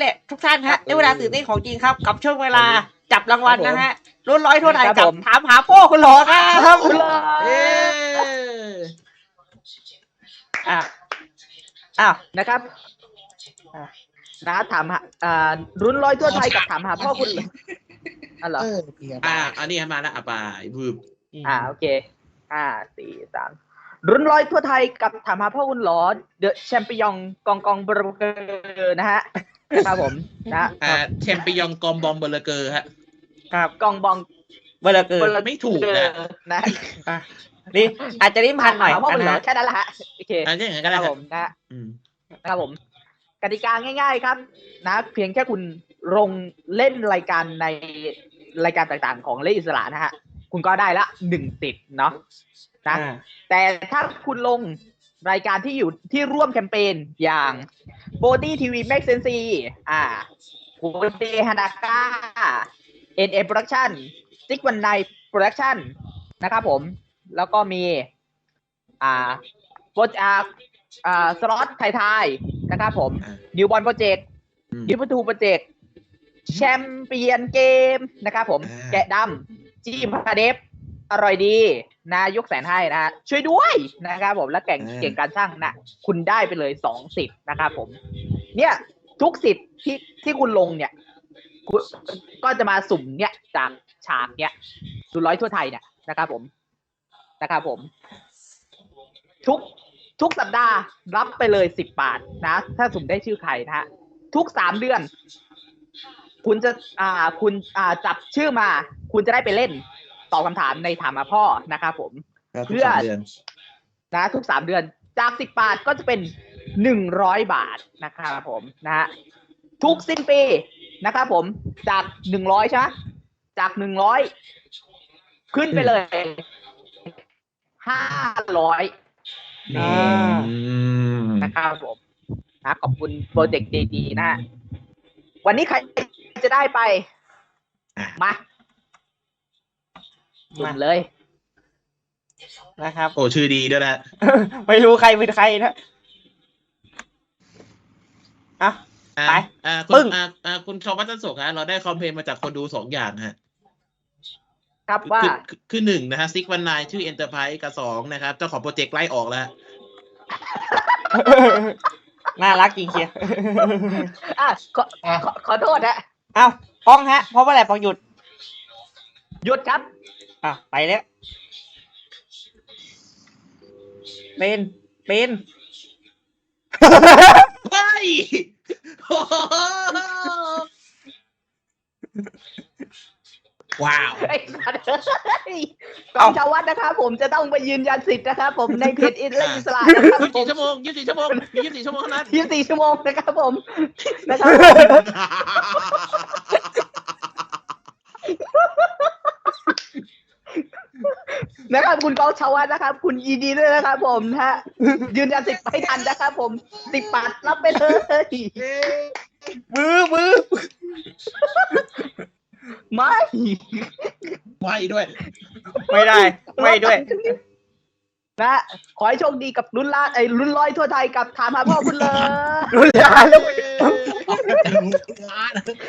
แหละทุกท่านฮะได้เวลาตื่นเต้นของจริงครับ กับช่วงเวลาจับรางวัลนะฮะรุ่นร้อยเท่าไหร่ครับกับผมถามหาพ่อคุณหลอครับเอ๊ะอะอ้าวนะครับอะนะถามหาอ่ารุ่นร้อยทั่วไทยกับถามหาพ่อคุณอ๋อเหรอเออเกียร์อ่าอันนี้มาแล้วอะไปบืบอ่าโอเคห้าสี่สามรุ่นร้อยทั่วไทยกับถามหาพ่อคุณหลอเดอะแชมเปี้ยนกองกองเบอร์เกอร์นะฮะนะ ครับผมนะอ่าแชมเปียนกอมบอมเบลเกอร์ฮะครับกองบองเบอร์เกิเบนอร์ไม่ถูกเกอนะร์นะอะนี่อาจจะริมพันหน่อยถามหาพ่อคุณนะหลอฮะแค่นั้นแหละฮะโอเคอันนี้อย่างนั้นคก็รัได้บคผรับมนะอืมนะครับผม กติกาง่าย ๆครับ นะ เพียงแค่คุณลงเล่นรายการในรายการต่างๆ ของเล่นอิสระนะฮะ คุณก็ได้ละหนึ่งติดเนาะนะอ่าแต่ถ้าคุณลง รายการที่อยู่ที่ร่วมแคมเปญอย่างโบตี้ทีวีแม็กเซนซีอ่าโบตี้ฮานาก้าเอ็นเอ็มโปรดักชั่นซิกวันไนโปรดักชั่นนะครับผม แล้วก็มี อ่าโปรอ่าอ่าสล็อตไทยๆนะครับผมอ่านิวบอลโปรเจกต์อืมนิวประตูโปรเจกต์แชมเปี้ยนเกมนะครับผมอ่าแกะดำจีพาเดฟ อร่อยดีนายกแสนให้นะฮะช่วยด้วยนะครับผมและเก่งเก่งการสร้างนะคุณได้ไปเลยสองสิทธิ์นะครับผม เนี่ยทุกสิทธิ์ที่ที่คุณลงเนี่ยคุณก็จะมาสุ่มเนี่ยจากฉากเนี่ยดูร้อยทั่วไทยเนี่ยนะครับผมนะครับผม ทุกทุกสัปดาห์รับไปเลยสิบบาทนะ ถ้าสุ่มได้ชื่อใครนะฮะทุกสามเดือน คุณจะอ่าคุณอ่าจับชื่อมา คุณจะได้ไปเล่น ตอบคำถามในถามมาพ่อนะครับผมครับเพื่อทุกสามเดือนนะทุกสามเดือนจากสิบบาทก็จะเป็นหนึ่งร้อยบาทนะครับผมนะฮะทุกสิ้นปีนะครับผมจากหนึ่งร้อยใช่ไหมจากหนึ่งร้อยขึ้นไปเลยห้าร้อยอ่าอืมนะครับผมนะขอบคุณโปรเจกต์ดีๆนะฮะวันนี้ใครจะได้ไปอะมา สุ่มเลย นะครับ โอ้ชื่อดีด้วยนะไม่รู้ใครเป็นใครนะอะ อ่าไปอ่าปึ้คุณง อ่าอ่าคุณชอวัฒนสุขฮะเราได้คอมเพลนมาจากคนดูสองอย่างฮะครับว่า คือคือคือหนึ่งนะฮะซิกวันนายชื่อเอ็นเตอร์ไพรส์กับสองนะครับ เจ้าของโปรเจกต์ไล่ออกแล้ว น่ารักจริงเชียวอะขอขอขอโทษนะเอ้าป้องฮะ เพราะว่าอะไรป้องหยุด หยุดครับ อะ ไปแล้ว เป็น เป็นเฮ้ยโอ้โหว้าวไอ้สัตว์เอ้ยกองชาววัดนะครับผมจะต้องไปยืนยันสิทธิ์นะครับผมในเพจอินเลอิสระนะครับยี่สิบผสี่มชั่วโมงยี่สิบสี่ชั่วโมงมียี่สิบสี่ชั่วโมงเท่านั้น ยี่สิบสี่ชั่วโมงนะครับผมนะครับ นะครับคุณกองชาววัดนะครับ คุณยีดีด้วยนะครับผมนะฮะยืนยันสิทธิ์ให้ทันนะครับผมสิบบาทรับไปเลยมือมือไม่ไม่ด้วย ไม่ได้ ไม่ด้วย นะขอให้โชคดีกับรุ่นลาไอ้รุ่นร้อยทั่วไทยกับถามหาพ่อคุณเลยรุนแรงล้าน